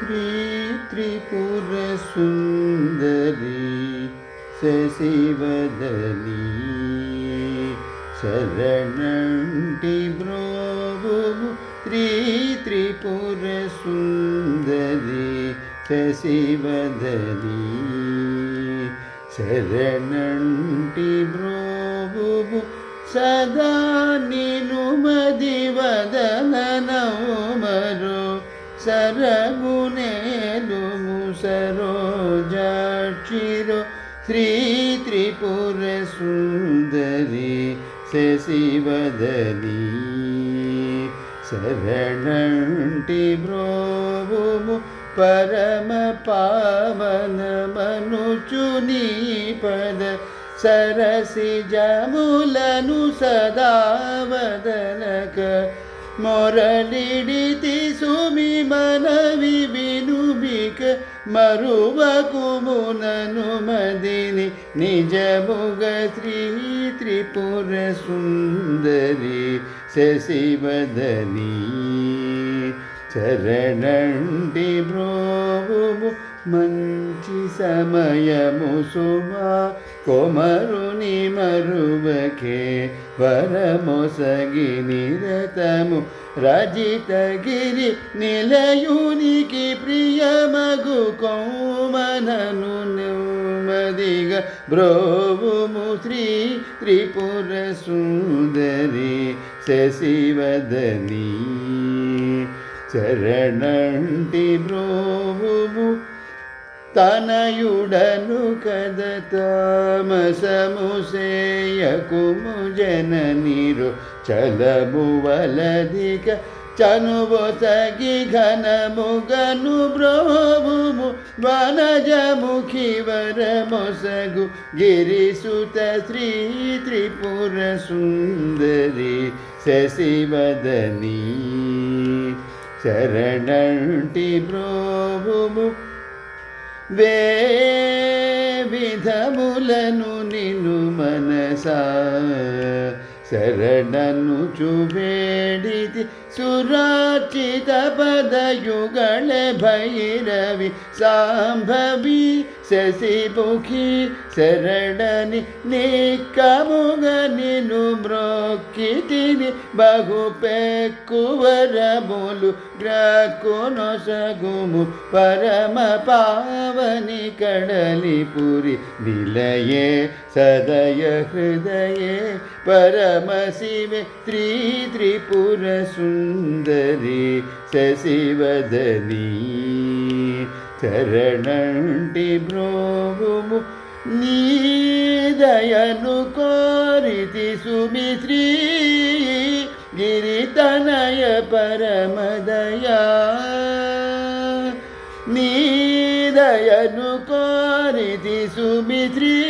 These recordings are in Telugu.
శ్రీ త్రిపుర సుందరి శశివదలి శరణంటి బ్రోవు త్రీ త్రిపుర సుందరి శశివదలి శరణంటి బ్రోవు సరోజాక్షిరో శ్రీ త్రిపుర సుందరి శశివదలి శరణంటి బ్రోవుము పరమ పావన మనుచుని మరువకుమునను మదిని నిజముగ శ్రీ త్రిపుర సుందరి శశివదని. చరణండి బ్రోవు మంచి సమయము సుమా కొమరుని మరువకే వరమొసగి నిరతము. రజితగిరి నిలయునికి ప్రియమగు కోమనను నెమ్మదిగా బ్రోవుము శ్రీ త్రిపుర సుందరి శశివదని. చరణంటి బ్రోవుము తనయుడను కద తామసము సేయకుము జననిరు చలము వలదిక చనువొసగి ఘనముగను బ్రోవుము వనజముఖి వరమొసగు గిరిసుత శ్రీ త్రిపుర సుందరి శశివదనీ శరణంటి బ్రోవుము విధములను నిను మనసా ಶರಣನು ಚುಬೇಡಿದಿ ಸುರಾಚಿತ ಪದಯುಗಳೆ ಭೈರವಿ ಸಾಂಭವಿ ಶಶಿಮುಖಿ ಶರಣನಿ ನೀನು ಮ್ರೋಕ್ಕಿತೀನಿ ಬಹುಪೆಕ್ಕುವರ ಮುಲು ಡ್ರಕುನೊಸಗುಮು ಪರಮ ಪಾವನಿ ಕಡಲಿ ಪುರಿ ನಿಲಯೇ ಸದಯ ಹೃದಯೇ ಪರಮ శివే త్రీ త్రిపుర సుందరి శశివదనీ. చరణంటి బ్రోవుము నీదయను కోరితి సుమిశ్రీ గిరితనయ పరమదయా నీదయను కోరితి సుమిశ్రీ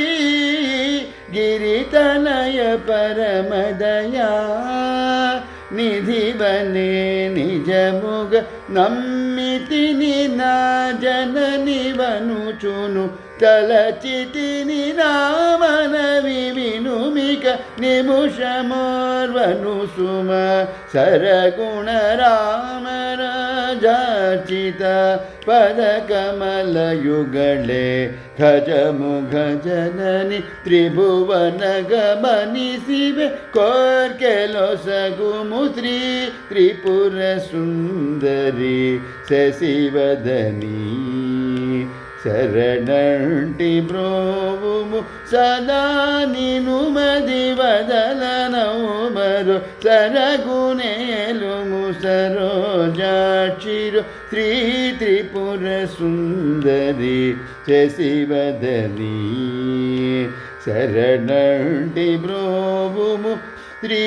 గిరితనయ పరమదయా నిధివనే నిజముగ నమ్మితిని నా జననివనుచును తలచితిని నామనవి వినుమిక నిముషమోర్వను సుమ సరగుణ రామరాజాచిత పదకమలయుగళే ఖజముఖ జనని త్రిభువన గమని శివే కోర్కెలో సగుము శ్రీ త్రిపుర సుందరి శశివదనీ. శరణంటి బ్రోవుము సదా నిను మది వదలనౌమరు సరగునేలుము సరోజాక్షిరు శ్రీ త్రిపుర సుందరి శశివదలి శరణంటి బ్రోవుము శ్రీ